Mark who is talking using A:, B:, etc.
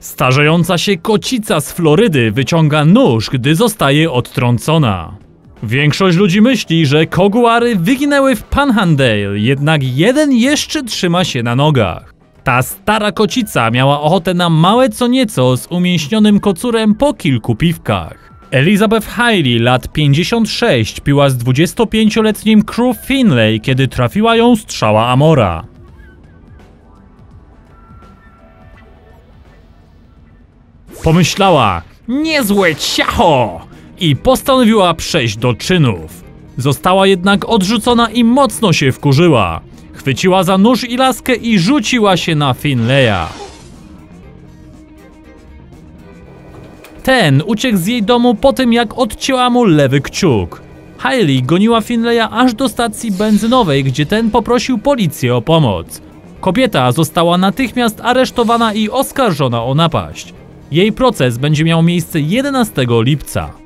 A: Starzejąca się kocica z Florydy wyciąga nóż, gdy zostaje odtrącona. Większość ludzi myśli, że koguary wyginęły w Panhandle, jednak jeden jeszcze trzyma się na nogach. Ta stara kocica miała ochotę na małe co nieco z umięśnionym kocurem po kilku piwkach. Elizabeth Hailey, lat 56, piła z 25-letnim Crew Finlay, kiedy trafiła ją strzała Amora. Pomyślała, niezłe ciacho! I postanowiła przejść do czynów. Została jednak odrzucona i mocno się wkurzyła. Chwyciła za nóż i laskę i rzuciła się na Finleya. Ten uciekł z jej domu po tym, jak odcięła mu lewy kciuk. Hailey goniła Finleya aż do stacji benzynowej, gdzie ten poprosił policję o pomoc. Kobieta została natychmiast aresztowana i oskarżona o napaść. Jej proces będzie miał miejsce 11 lipca.